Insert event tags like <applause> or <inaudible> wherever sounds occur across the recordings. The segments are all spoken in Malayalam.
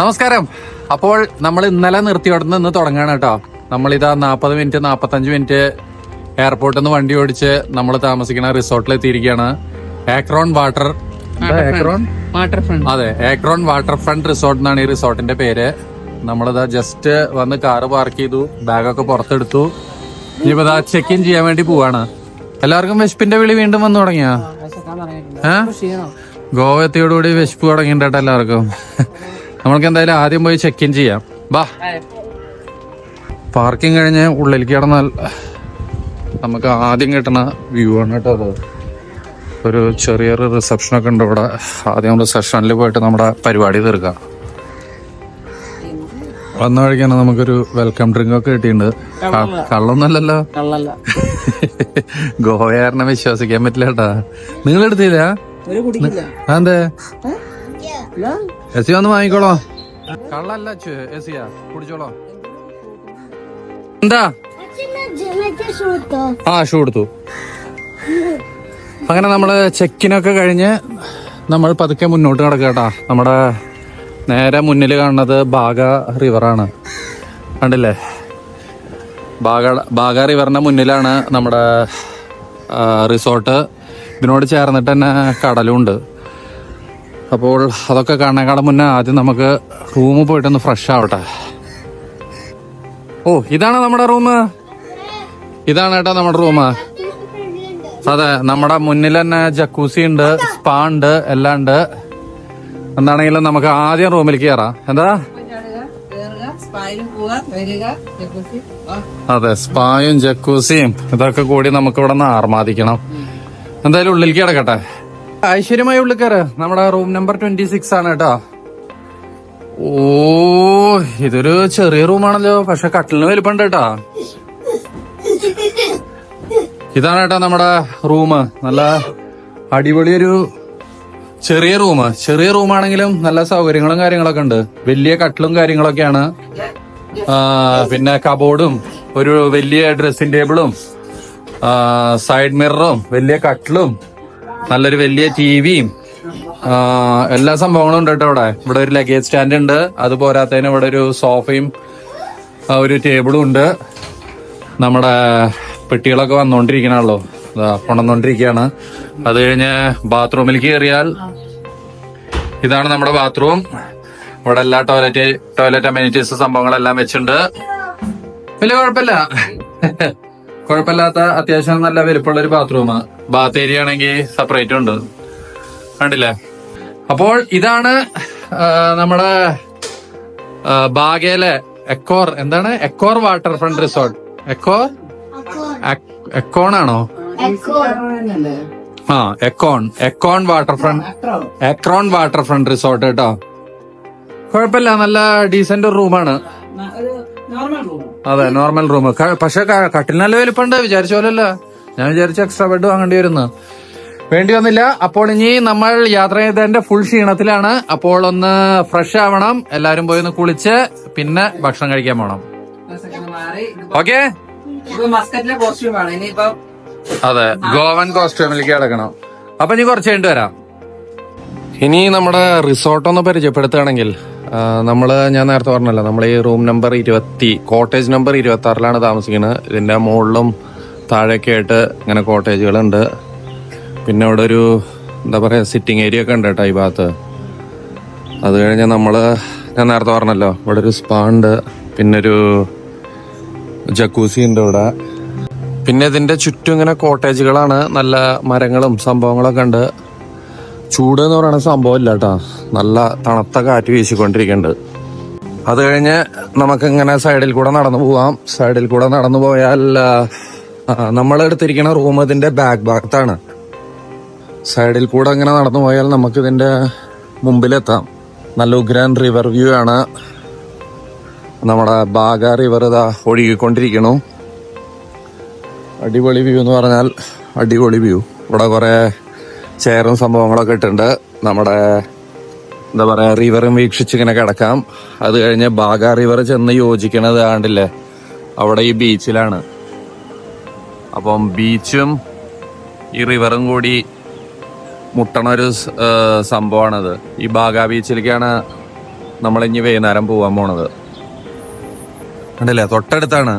നമസ്കാരം. അപ്പോൾ നമ്മൾ ഇന്നലെ നിർത്തിയോടുന്ന് ഇന്ന് തുടങ്ങാണ് കേട്ടോ. നമ്മളിതാ നാൽപ്പത് മിനിറ്റ് നാൽപ്പത്തഞ്ച് മിനിറ്റ് എയർപോർട്ടിൽ നിന്ന് വണ്ടി ഓടിച്ച് നമ്മൾ താമസിക്കുന്ന റിസോർട്ടിൽ എത്തിയിരിക്കുകയാണ്. ഏക്രോൺ വാട്ടർ അതെ ഏക്രോൺ വാട്ടർ ഫ്രണ്ട് റിസോർട്ട് എന്നാണ് ഈ റിസോർട്ടിന്റെ പേര്. നമ്മളിതാ ജസ്റ്റ് വന്ന് കാറ് പാർക്ക് ചെയ്തു ബാഗൊക്കെ പുറത്തെടുത്തു. ഇനിയിപ്പോ ചെക്ക് ഇൻ ചെയ്യാൻ വേണ്ടി പോവാണ്. എല്ലാവർക്കും വിശപ്പിന്റെ വിളി വീണ്ടും വന്നു തുടങ്ങിയാ? ഏഹ് ഗോവ എത്തിയോടുകൂടി വിശപ്പ് തുടങ്ങിയിട്ടോ എല്ലാവർക്കും. നമ്മൾക്ക് എന്തായാലും ആദ്യം പോയി ചെക്ക് ഇൻ ചെയ്യാം. ബാ പാർക്കിംഗ് കഴിഞ്ഞ് ഉള്ളിലേക്ക് കിടന്നാൽ നമുക്ക് ആദ്യം കിട്ടുന്ന വ്യൂ ആണ് കേട്ടോ അത്. ഒരു ചെറിയൊരു റിസപ്ഷൻ ഒക്കെ ഉണ്ട് ഇവിടെ. ആദ്യം നമ്മൾ റിസപ്ഷനിൽ പോയിട്ട് നമ്മുടെ പരിപാടി തീർക്കാം. വന്ന വഴിക്കാണ് നമുക്കൊരു വെൽക്കം ഡ്രിങ്ക് ഒക്കെ കിട്ടിയിട്ടുണ്ട്. കള്ളൊന്നല്ലല്ലോ ഗോവയാരനെ വിശ്വസിക്കാൻ പറ്റില്ല കേട്ടാ. നിങ്ങൾ എടുത്തില്ല അതെന്തേ? എസി വന്ന് വാങ്ങിക്കോളോ. കള്ളല്ല എസിയാ കുടിച്ചോളോ. എന്താ? ആ ഷൂ എടുത്തു. അങ്ങനെ നമ്മൾ ചെക്കിനൊക്കെ കഴിഞ്ഞ് നമ്മൾ പതുക്കെ മുന്നോട്ട് കിടക്കുക കേട്ടാ. നമ്മുടെ നേരെ മുന്നിൽ കാണുന്നത് ബാഗ റിവറാണ്. കണ്ടില്ലേ? ബാഗ ബാഗ റിവറിന്റെ മുന്നിലാണ് നമ്മുടെ റിസോർട്ട്. ഇതിനോട് ചേർന്നിട്ട് തന്നെ കടലുണ്ട് അപ്പോൾ അതൊക്കെ കാണാനേക്കാളും മുന്നേ ആദ്യം നമുക്ക് റൂമിൽ പോയിട്ടൊന്ന് ഫ്രഷ് ആവട്ടെ. ഓ ഇതാണ് നമ്മുടെ റൂം ഇതാണ് കേട്ടോ നമ്മുടെ റൂം അതെ നമ്മുടെ മുന്നിൽ തന്നെ ജക്കൂസി ഉണ്ട് സ്പാ ഉണ്ട് എല്ലാം ഉണ്ട്. എന്താണെങ്കിലും നമുക്ക് ആദ്യം റൂമിലേക്ക് കയറാം എന്താ? അതെ സ്പായും ജക്കൂസിയും ഇതൊക്കെ കൂടി നമുക്ക് ഇവിടെ നിന്ന് ആർമാദിക്കണം. എന്തായാലും ഉള്ളിലേക്ക് കിടക്കട്ടെ ഐശ്വര്യമായി ഉള്ളിൽ കയറ് നമ്മുടെ റൂം നമ്പർ ട്വന്റി സിക്സ് ആണ് കേട്ടോ. ഓ ഇതൊരു ചെറിയ റൂമാണല്ലോ പക്ഷെ കട്ടിലിന് വലിപ്പമുണ്ട് കേട്ടോ. ഇതാണ് കേട്ടോ നമ്മുടെ റൂം. നല്ല അടിപൊളി ഒരു ചെറിയ റൂം. ചെറിയ റൂം ആണെങ്കിലും നല്ല സൗകര്യങ്ങളും കാര്യങ്ങളൊക്കെ ഉണ്ട്. വലിയ കട്ടിലും കാര്യങ്ങളൊക്കെയാണ്. പിന്നെ കബോർഡും ഒരു വലിയ ഡ്രസ്സിംഗ് ടേബിളും സൈഡ് മിററും വലിയ കട്ടിലും നല്ലൊരു വലിയ ടിവിയും എല്ലാ സംഭവങ്ങളും ഉണ്ട് കേട്ടോ ഇവിടെ ഇവിടെ ഒരു ലഗേജ് സ്റ്റാൻഡ് ഉണ്ട്. അത് പോരാത്തതിന് ഇവിടെ ഒരു സോഫയും ഒരു ടേബിളും ഉണ്ട്. നമ്മുടെ പെട്ടികളൊക്കെ വന്നുകൊണ്ടിരിക്കണല്ലോ കൊണ്ടുവന്നോണ്ടിരിക്കുകയാണ് അത് കഴിഞ്ഞ് ബാത്റൂമിലേക്ക് കയറിയാൽ ഇതാണ് നമ്മുടെ ബാത്റൂം ഇവിടെ എല്ലാ ടോയ്ലറ്റ് ടോയ്ലറ്റ് അമ്യൂണിറ്റീസ് സംഭവങ്ങളെല്ലാം വെച്ചിട്ടുണ്ട്. വലിയ കുഴപ്പമില്ല. കുഴപ്പമില്ലാത്ത അത്യാവശ്യം നല്ല വലുപ്പമുള്ള ഒരു ബാത്റൂം ബാത്ത് ഏരിയ ആണെങ്കിൽ സെപ്പറേറ്റ് ഉണ്ട്. കണ്ടില്ലേ? അപ്പോൾ ഇതാണ് നമ്മുടെ ബാഗേലെ ബാഗയിലെ എക്കോർ എന്താണ് എക്കോർ വാട്ടർ ഫ്രണ്ട് റിസോർട്ട് എക്കോർ എക്കോൺ ആണോ? ആ എക്കോൺ എക്കോൺ വാട്ടർ ഫ്രണ്ട് എക്രോൺ വാട്ടർ ഫ്രണ്ട് റിസോർട്ട് കേട്ടോ. കുഴപ്പമില്ല നല്ല ഡീസന്റ് റൂമാണ് നോർമൽ റൂം അതെ നോർമൽ റൂം പക്ഷെ കട്ടിൽ നല്ല വലിപ്പമുണ്ട് വിചാരിച്ച പോലല്ല ഞാൻ വിചാരിച്ച എക്സ്ട്രാ ബെഡ് വാങ്ങേണ്ടി വരുന്നു. വേണ്ടി വന്നില്ല. അപ്പോൾ ഇനി നമ്മൾ യാത്ര ചെയ്തതിന്റെ ഫുൾ ക്ഷീണത്തിലാണ്. അപ്പോൾ ഒന്ന് ഫ്രഷ് ആവണം. എല്ലാരും പോയി ഒന്ന് കുളിച്ച് പിന്നെ ഭക്ഷണം കഴിക്കാൻ പോണം. ഓക്കെ മസ്കറ്റിലെ കോസ്റ്റ്യൂമാണ് ഇനിയിപ്പം അതെ ഗോവൻ കോസ്റ്റ്യൂമിലേക്ക് കിടക്കണം. അപ്പൊ ഇനി കുറച്ച് കഴിഞ്ഞിട്ട് വരാം. ഇനി നമ്മുടെ റിസോർട്ട് ഒന്ന് പരിചയപ്പെടുത്തുകയാണെങ്കിൽ ആ, നമ്മൾ ഞാൻ നേരത്തെ പറഞ്ഞല്ലോ നമ്മൾ ഈ റൂം നമ്പർ ഇരുപത്തി കോട്ടേജ് നമ്പർ ഇരുപത്തി ആറിലാണ് താമസിക്കുന്നത്. ഇതിന്റെ മുകളിലും താഴെയൊക്കെ ആയിട്ട് ഇങ്ങനെ കോട്ടേജുകളുണ്ട്. പിന്നെ അവിടെ ഒരു എന്താ പറയുക സിറ്റിംഗ് ഏരിയ ഒക്കെ ഉണ്ട് കേട്ടോ ഈ ഭാഗത്ത്. അത് കഴിഞ്ഞ് നമ്മൾ ഞാൻ നേരത്തെ പറഞ്ഞല്ലോ ഇവിടെ ഒരു സ്പാ ഉണ്ട് പിന്നെ ഒരു ജക്കൂസി ഉണ്ട് ഇവിടെ. പിന്നെ ഇതിന്റെ ചുറ്റും ഇങ്ങനെ കോട്ടേജുകളാണ് നല്ല മരങ്ങളും സംഭവങ്ങളൊക്കെ ഉണ്ട്. ചൂട് എന്ന് പറയുന്ന സംഭവം ഇല്ല കേട്ടോ നല്ല തണുത്ത കാറ്റ് വീശിക്കൊണ്ടിരിക്കുന്നുണ്ട് അത് കഴിഞ്ഞ് നമുക്ക് ഇങ്ങനെ സൈഡിൽ കൂടെ നടന്നു പോവാം. സൈഡിൽ കൂടെ നടന്നു പോയാൽ നമ്മൾ എടുത്തിരിക്കുന്ന റൂം ഇതിന്റെ ബാക്ക് ഭാഗത്താണ്. സൈഡിൽ കൂടെ ഇങ്ങനെ നടന്നു പോയാൽ നമുക്ക് ഇതിന്റെ മുമ്പിലെത്താം. നല്ല ഉഗ്രൻ റിവർ വ്യൂ ആണ്. നമ്മുടെ ബാഗ റിവർ ഇതാ ഒഴുകിക്കൊണ്ടിരിക്കണു. അടിപൊളി വ്യൂ എന്ന് പറഞ്ഞാൽ അടിപൊളി വ്യൂ. ഇവിടെ കുറെ ചെയറും സംഭവങ്ങളൊക്കെ ഇട്ടുണ്ട് നമ്മുടെ എന്താ പറയാ റിവറും വീക്ഷിച്ച് ഇങ്ങനെ കിടക്കാം. അത് കഴിഞ്ഞ് ബാഗ റിവർ ചെന്ന് യോജിക്കണത് ആണ്ടില്ലേ? അവിടെ ഈ ബീച്ചിലാണ് അപ്പം ബീച്ചും ഈ റിവറും കൂടി മുട്ടണ ഒരു സംഭവമാണത്. ഈ ബാഗ ബീച്ചിലേക്കാണ് നമ്മൾ ഇനി വൈകുന്നേരം പോവാൻ പോണത്. കണ്ടില്ലേ? തൊട്ടടുത്താണ്.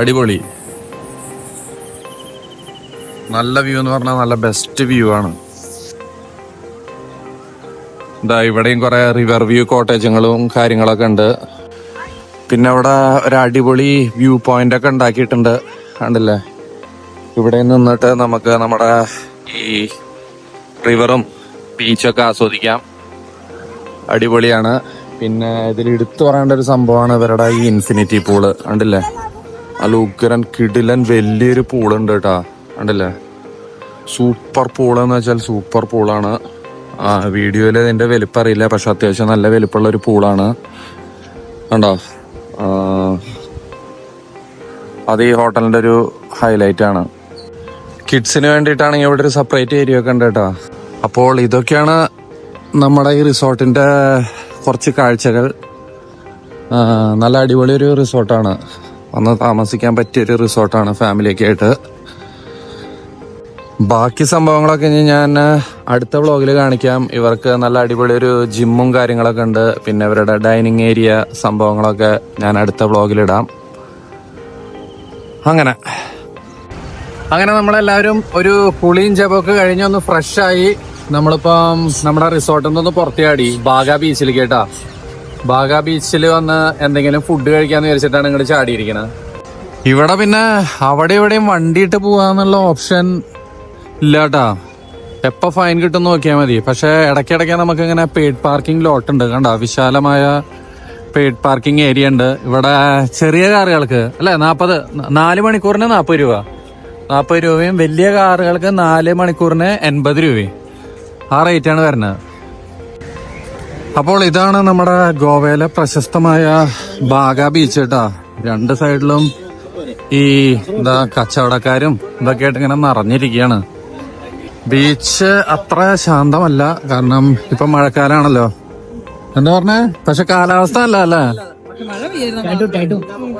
അടിപൊളി. നല്ല വ്യൂ എന്ന് പറഞ്ഞാൽ നല്ല ബെസ്റ്റ് വ്യൂ ആണ്. എന്താ ഇവിടെയും കുറെ റിവർ വ്യൂ കോട്ടേജുകളും കാര്യങ്ങളൊക്കെ ഉണ്ട്. പിന്നെ അവിടെ ഒരു അടിപൊളി വ്യൂ പോയിന്റ് ഒക്കെ ഉണ്ടാക്കിയിട്ടുണ്ട്. കണ്ടില്ലേ? ഇവിടെ നിന്നിട്ട് നമുക്ക് നമ്മുടെ ഈ റിവറും ബീച്ചൊക്കെ ആസ്വദിക്കാം. അടിപൊളിയാണ്. പിന്നെ ഇതിൽ എടുത്തു പറയേണ്ട ഒരു സംഭവമാണ് ഇവരുടെ ഈ ഇൻഫിനിറ്റി പൂൾ കണ്ടില്ലേ? നല്ല ഉഗ്രൻ കിടിലൻ വലിയൊരു പൂളുണ്ട് കേട്ടാ. കണ്ടില്ലേ സൂപ്പർ പൂളെന്ന് വെച്ചാൽ സൂപ്പർ പൂളാണ് ആ വീഡിയോയിൽ ഇതിന്റെ വലിപ്പം അറിയില്ല പക്ഷെ അത്യാവശ്യം നല്ല വലിപ്പമുള്ള ഒരു പൂളാണ് ഉണ്ടോ അത് ഈ ഹോട്ടലിന്റെ ഒരു ഹൈലൈറ്റ് ആണ്. കിഡ്സിന് വേണ്ടിയിട്ടാണെങ്കിൽ ഇവിടെ ഒരു സെപ്പറേറ്റ് ഏരിയ ഒക്കെ ഉണ്ട് കേട്ടോ. അപ്പോൾ ഇതൊക്കെയാണ് നമ്മുടെ ഈ റിസോർട്ടിന്റെ കുറച്ച് കാഴ്ചകൾ. നല്ല അടിപൊളി ഒരു റിസോർട്ടാണ്. വന്ന് താമസിക്കാൻ പറ്റിയൊരു റിസോർട്ടാണ് ഫാമിലിയൊക്കെ ആയിട്ട്. ബാക്കി സംഭവങ്ങളൊക്കെ ഇനി ഞാൻ അടുത്ത വ്ളോഗിൽ കാണിക്കാം. ഇവർക്ക് നല്ല അടിപൊളി ഒരു ജിമ്മും കാര്യങ്ങളൊക്കെ ഉണ്ട്. പിന്നെ ഇവരുടെ ഡൈനിങ് ഏരിയ സംഭവങ്ങളൊക്കെ ഞാൻ അടുത്ത വ്ളോഗിലിടാം അങ്ങനെ. അങ്ങനെ നമ്മളെല്ലാവരും ഒരു പുളിയും ജപമൊക്കെ കഴിഞ്ഞ് ഒന്ന് ഫ്രഷ് ആയി നമ്മളിപ്പം നമ്മുടെ റിസോർട്ടിൽ നിന്ന് പുറത്തിയാടി. ബാഗ ബീച്ചിൽ കേട്ടാ. ബാഗ ബീച്ചിൽ വന്ന് എന്തെങ്കിലും ഫുഡ് കഴിക്കാന്ന് വിചാരിച്ചിട്ടാണ് ഇങ്ങോട്ട് ചാടിയിരിക്കുന്നത് ഇവിടെ പിന്നെ അവിടെ ഇവിടെയും വണ്ടിയിട്ട് പോവാന്നുള്ള ഓപ്ഷൻ ഇല്ല എപ്പ ഫൈൻ കിട്ടും നോക്കിയാൽ മതി. പക്ഷെ ഇടയ്ക്കിടയ്ക്ക് നമുക്ക് ഇങ്ങനെ പെയ്ഡ് പാർക്കിംഗ് ലോട്ട് ഉണ്ട്. കണ്ട വിശാലമായ പെയ്ഡ് പാർക്കിംഗ് ഏരിയ ഉണ്ട്. ഇവിടെ ചെറിയ കാറുകൾക്ക് അല്ലെ നാൽപ്പത് നാല് മണിക്കൂറിന് നാൽപ്പത് രൂപ. നാൽപ്പത് രൂപയും വലിയ കാറുകൾക്ക് നാല് മണിക്കൂറിന് എൺപത് രൂപയും. ആ റേറ്റ് ആണ് വരുന്നത്. അപ്പോൾ ഇതാണ് നമ്മുടെ ഗോവയിലെ പ്രശസ്തമായ ബാഗ ബീച്ച് കേട്ടാ. രണ്ട് സൈഡിലും ഈ എന്താ കച്ചവടക്കാരും ഇതൊക്കെ ആയിട്ട് ഇങ്ങനെ നിറഞ്ഞിരിക്കുകയാണ്. ബീച്ച് അത്ര ശാന്തമല്ല. കാരണം ഇപ്പൊ മഴക്കാലാണല്ലോ. എന്താ പറഞ്ഞേ? പക്ഷെ കാലാവസ്ഥ അല്ല അല്ലേ? മഴ പെയ്യുന്ന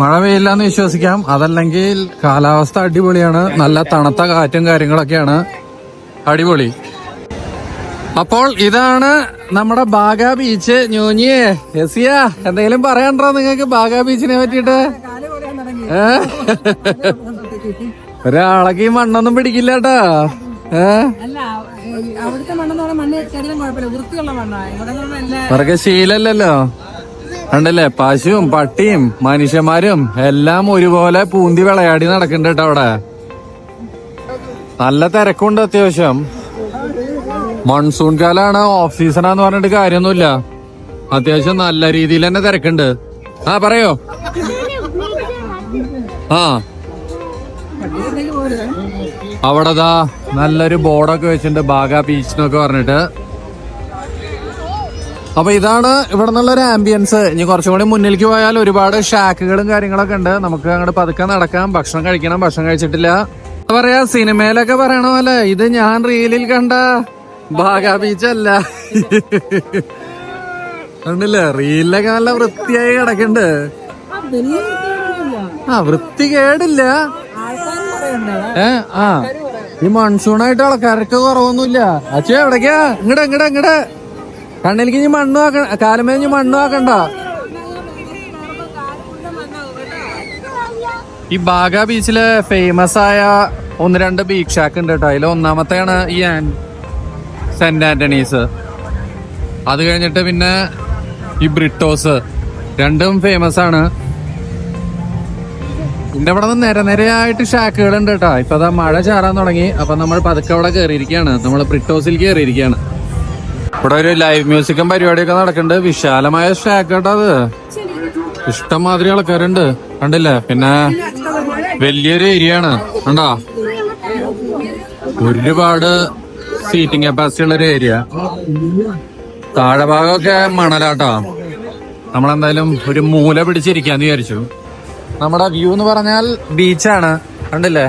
മഴ പെയ്യില്ല എന്ന് വിശ്വസിക്കാം. അതല്ലെങ്കിൽ കാലാവസ്ഥ അടിപൊളിയാണ്. നല്ല തണുത്ത കാറ്റും കാര്യങ്ങളൊക്കെയാണ്. അടിപൊളി. അപ്പോൾ ഇതാണ് നമ്മുടെ ബാഗ ബീച്ച്. ന്യൂഞ്ഞിയെ എസിയ എന്തെങ്കിലും പറയണ്ടോ നിങ്ങൾക്ക് ബാഗ ബീച്ചിനെ പറ്റിട്ട്? ഒരാളൊക്കെ ഈ മണ്ണൊന്നും പിടിക്കില്ല കേട്ടാ. ശീലല്ലല്ലോ. കണ്ടല്ലേ? പശുവും പട്ടിയും മനുഷ്യന്മാരും എല്ലാം ഒരുപോലെ പൂന്തി വിളയാടി നടക്കുന്നുണ്ട് കേട്ടോ അവിടെ. നല്ല തിരക്കുണ്ട് അത്യാവശ്യം. മൺസൂൺ കാലാണ് ഓഫ് സീസണാന്ന് പറഞ്ഞിട്ട് കാര്യമൊന്നുമില്ല. അത്യാവശ്യം നല്ല രീതിയിൽ തന്നെ തിരക്കുണ്ട്. ആ പറയോ? ആ. അവിടെ ദാ നല്ലൊരു ബോർഡൊക്കെ വെച്ചിട്ടുണ്ട് ബാഗ ബീച്ച് എന്നൊക്കെ പറഞ്ഞിട്ട്. അപ്പൊ ഇതാണ് ഇവിടെ നിന്നുള്ളൊരു ആംബിയൻസ് ഇനി കുറച്ചും കൂടി മുന്നിലേക്ക് പോയാൽ ഒരുപാട് ഷാക്കുകളും കാര്യങ്ങളൊക്കെ ഉണ്ട്. നമുക്ക് അങ്ങോട്ട് പതുക്കെ നടക്കാം. ഭക്ഷണം കഴിക്കണം ഭക്ഷണം കഴിച്ചിട്ടില്ല. പറയാ സിനിമയിലൊക്കെ പറയണ പോലെ ഇത് ഞാൻ റീലിൽ കണ്ട ബാഗ ബീച്ച് അല്ല കണ്ടില്ലേ? റീലിലൊക്കെ നല്ല വൃത്തിയായി കിടക്കുന്നുണ്ട് ആ വൃത്തി കേടില്ല. ആ. ഈ മൺസൂണായിട്ട് ആൾക്കാരൊക്കെ കുറവൊന്നുമില്ല. അച്ഛൻ എവിടേക്കാ? ഇങ്ങടെ ഇങ്ങടെ ഇങ്ങടെ. കണ്ണിലേക്ക് ഇനി മണ്ണ് ആക്കണ്ട കാലമേ ഇനി മണ്ണ് ആക്കണ്ട. ഈ ബാഗ ബീച്ചിൽ ഫേമസ് ആയ ഒന്ന് രണ്ട് ബീച്ച് ഷാക്ക് ഉണ്ട് കേട്ടോ അതിൽ ഒന്നാമത്തെയാണ് ഈ ആൻ സെന്റ് ആന്റണീസ്. അത് കഴിഞ്ഞിട്ട് പിന്നെ ഈ ബ്രിട്ടോസ്. രണ്ടും ഫേമസ് ആണ്. പിന്നെ അവിടെ നിന്ന് നേരെ നിരയായിട്ട് ഷാക്കുകൾ ഉണ്ട് കേട്ടോ. ഇപ്പൊ അതാ മഴ ചാറാൻ തുടങ്ങി. അപ്പൊ നമ്മൾ പതുക്കെ അവിടെ കയറിയിരിക്കുകയാണ് നമ്മൾ ബ്രിട്ടോസിൽ കയറിയിരിക്കുകയാണ് ഇവിടെ ഒരു ലൈവ് മ്യൂസിക്കും പരിപാടിയൊക്കെ നടക്കുന്നുണ്ട്. വിശാലമായ ഷാക്ക് കേട്ടോ അത്. ഇഷ്ടംമാതിരി ആൾക്കാരുണ്ട്. കണ്ടില്ലേ? പിന്നെ വലിയൊരു ഏരിയ ആണ്. കണ്ടോ? ഒരുപാട് സീറ്റിംഗ് കപ്പാസിറ്റി ഉള്ള ഒരു ഏരിയ താഴെ ഭാഗമൊക്കെ മണലാട്ടോ. നമ്മളെന്തായാലും ഒരു മൂല പിടിച്ചിരിക്കാന്ന് വിചാരിച്ചു. നമ്മുടെ വ്യൂ എന്ന് പറഞ്ഞാൽ ബീച്ചാണ്. കണ്ടില്ലേ?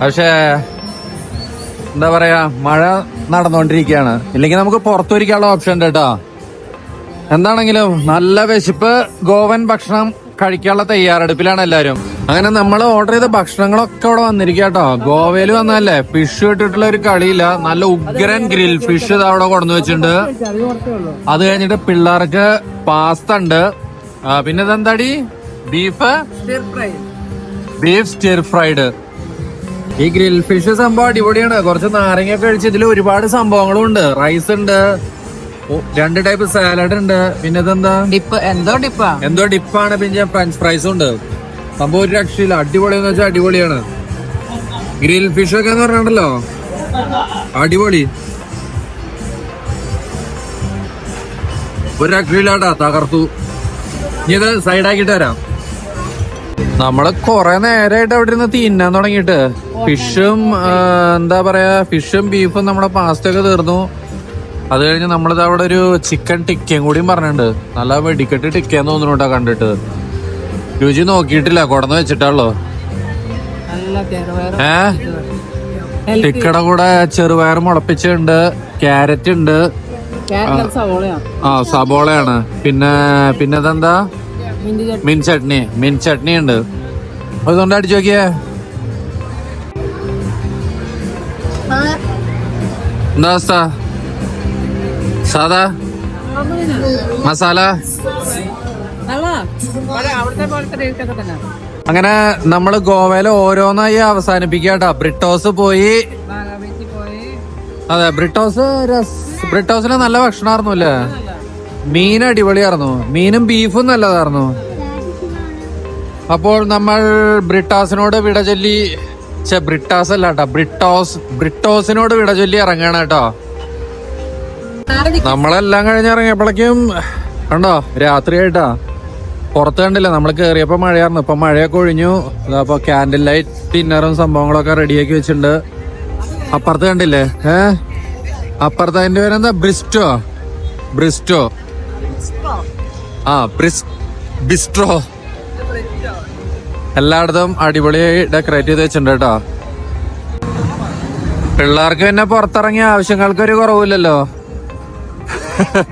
പക്ഷേ എന്താ പറയാ മഴ നടന്നുകൊണ്ടിരിക്കുകയാണ് ഇല്ലെങ്കിൽ നമുക്ക് പുറത്തൊരിക്കാനുള്ള ഓപ്ഷൻ ഉണ്ട് കേട്ടോ. എന്താണെങ്കിലും നല്ല വിശപ്പ് ഗോവൻ ഭക്ഷണം കഴിക്കാനുള്ള തയ്യാറെടുപ്പിലാണ് എല്ലാരും അങ്ങനെ നമ്മൾ ഓർഡർ ചെയ്ത ഭക്ഷണങ്ങളൊക്കെ അവിടെ വന്നിരിക്കുക കേട്ടോ. ഗോവയിൽ വന്നല്ലേ ഫിഷ് ഇട്ടിട്ടുള്ള ഒരു കളിയില്ല. നല്ല ഉഗ്രൻ ഗ്രിൽ ഫിഷ് അവിടെ കൊണ്ടു വെച്ചിട്ടുണ്ട്. അത് കഴിഞ്ഞിട്ട് പിള്ളേർക്ക് പാസ്ത ഉണ്ട്. പിന്നെ ഇതെന്താടി? ബീഫ്? ബീഫ് സ്റ്റിർ ഫ്രൈഡ് ഈ ഗ്രിൽ ഫിഷ് സംഭവം അടിപൊളിയാണ്. കുറച്ച് നാരങ്ങ കഴിച്ച് ഇതിൽ ഒരുപാട് സംഭവങ്ങളും ഉണ്ട്. റൈസ് ഉണ്ട് രണ്ട് ടൈപ്പ് സാലഡ് ഉണ്ട്. പിന്നെ ഇതെന്താ? ഡിപ്പ് എന്തോ ഡിപ്പാ എന്തോ ഡിപ്പാണ് പിന്നെ ഫ്രഞ്ച് ഫ്രൈസും ഉണ്ട്. സംഭവം ഒരു രക്ഷയില്ല. അടിപൊളി എന്ന് വെച്ചാൽ അടിപൊളിയാണ്. ഗ്രിൽ ഫിഷ് ഒക്കെ എന്ന് പറഞ്ഞിട്ടുണ്ടല്ലോ? അടിപൊളി. ഒരു രക്ഷയില്ലാട്ടാ തകർത്തു. ഇനി ഇത് സൈഡാക്കിട്ട് വരാം. നമ്മൾ കൊറേ നേരമായിട്ട് അവിടെ ഇരുന്ന് തിന്നാൻ തുടങ്ങിയിട്ട്. ഫിഷും എന്താ പറയാ ഫിഷും ബീഫും നമ്മുടെ പാസ്റ്റ ഒക്കെ തീർന്നു. അത് കഴിഞ്ഞ് നമ്മളിത് അവിടെ ഒരു ചിക്കൻ ടിക്കയും കൂടിയും പറഞ്ഞിട്ടുണ്ട്. നല്ല വെടിക്കെട്ട് ടിക്കയെന്ന് തോന്നുന്നു കേട്ടോ കണ്ടിട്ട്. രുചി നോക്കിയിട്ടില്ല കൊടന്ന് വെച്ചിട്ടാണല്ലോ. ഏ? ടിക്കയുടെ കൂടെ ചെറുപയർ മുളപ്പിച്ചുണ്ട് ക്യാരറ്റ് ഉണ്ട് ആ സബോളയാണ് പിന്നെ പിന്നെ ഇതെന്താ മിൻ ചട്നി മിൻ ചട്നി ഉണ്ട്. അതുകൊണ്ട് അടിച്ചു നോക്കിയേ. എന്താ അവസ്ഥ? സാദാ? മസാല? അങ്ങനെ നമ്മൾ ഗോവയിലെ ഓരോന്നായി അവസാനിപ്പിക്കാട്ടോ. ബ്രിട്ടോസ് പോയി. അതെ ബ്രിട്ടോസ് ബ്രിട്ടോസിന് നല്ല ഭക്ഷണമായിരുന്നു അല്ലേ? മീൻ അടിപൊളിയായിരുന്നു. മീനും ബീഫും നല്ലതായിരുന്നു. അപ്പോൾ നമ്മൾ ബ്രിട്ടാസിനോട് വിട ചൊല്ലി ചെ ബ്രിട്ടാസ് അല്ല കേട്ടോ ബ്രിട്ടോസ് ബ്രിട്ടോസിനോട് വിട ചൊല്ലി ഇറങ്ങാണ് കേട്ടോ നമ്മളെല്ലാം കഴിഞ്ഞ് ഇറങ്ങിയപ്പോഴേക്കും കണ്ടോ രാത്രിയായിട്ടാ. പുറത്ത് കണ്ടില്ല നമ്മൾ കയറിയപ്പോൾ മഴയായിരുന്നു. ഇപ്പൊ മഴയൊക്കെ ഒഴിഞ്ഞു. അപ്പൊ ക്യാൻഡിൽ ലൈറ്റ് ഡിന്നറും സംഭവങ്ങളൊക്കെ റെഡിയാക്കി വെച്ചിട്ടുണ്ട്. അപ്പുറത്ത് കണ്ടില്ലേ? ഏ? അപ്പുറത്ത് അതിന്റെ പേരെന്താ? ബ്രിസ്റ്റോ. ബ്രിസ്റ്റോ. ആ പ്രിസ് ബിസ്ട്രോ. എല്ലായിടത്തും അടിപൊളിയായി ഡെക്കറേറ്റ് ചെയ്ത് വെച്ചിട്ടുണ്ട് കേട്ടോ. പിള്ളേർക്ക് പിന്നെ പുറത്തിറങ്ങിയ ആവശ്യങ്ങൾക്ക് ഒരു കുറവില്ലല്ലോ. <laughs>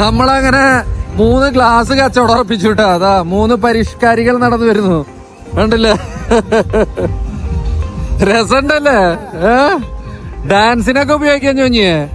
നമ്മളങ്ങനെ മൂന്ന് ഗ്ലാസ് കച്ചവടം ഉറപ്പിച്ചു കേട്ടോ. അതാ മൂന്ന് പരിഷ്കാരികൾ നടന്നു വരുന്നു. കണ്ടില്ലേ? <laughs> രസമുണ്ടല്ലേ? ഡാൻസിനൊക്കെ ഉപയോഗിക്കാൻ ചോഞ്ഞിയേ